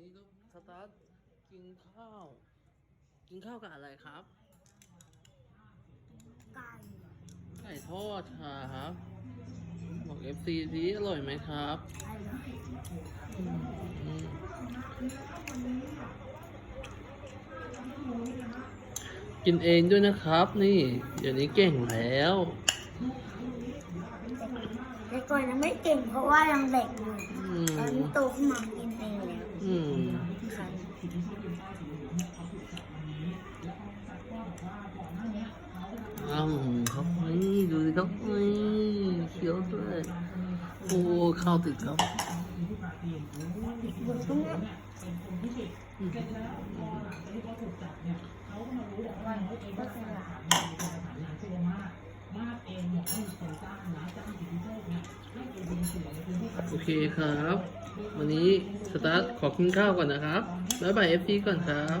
นี้ก็สตาร์ทกินข้าว กินข้าวกับอะไรครับ ไก่ไก่ทอดครับบอกเอฟซีทีอร่อยไหมครับอร่อยอืมกินเองด้วยนะครับ นี่ เดี๋ยวนี้เก่งแล้วแต่ก่อนยังไม่เก่งเพราะว่ายังเด็กอยู่อืมตอนนี้โตขึ้นมากินเองแล้ว อืมค่ะอ้าวครับนี่ดูสิครับนี่เคี้ยวด้วยโอ้ข้าวติดครับโอเคครับ วันนี้สตาร์ทขอกินข้าวก่อนนะครับบ๊ายบายเอฟซีก่อนครับ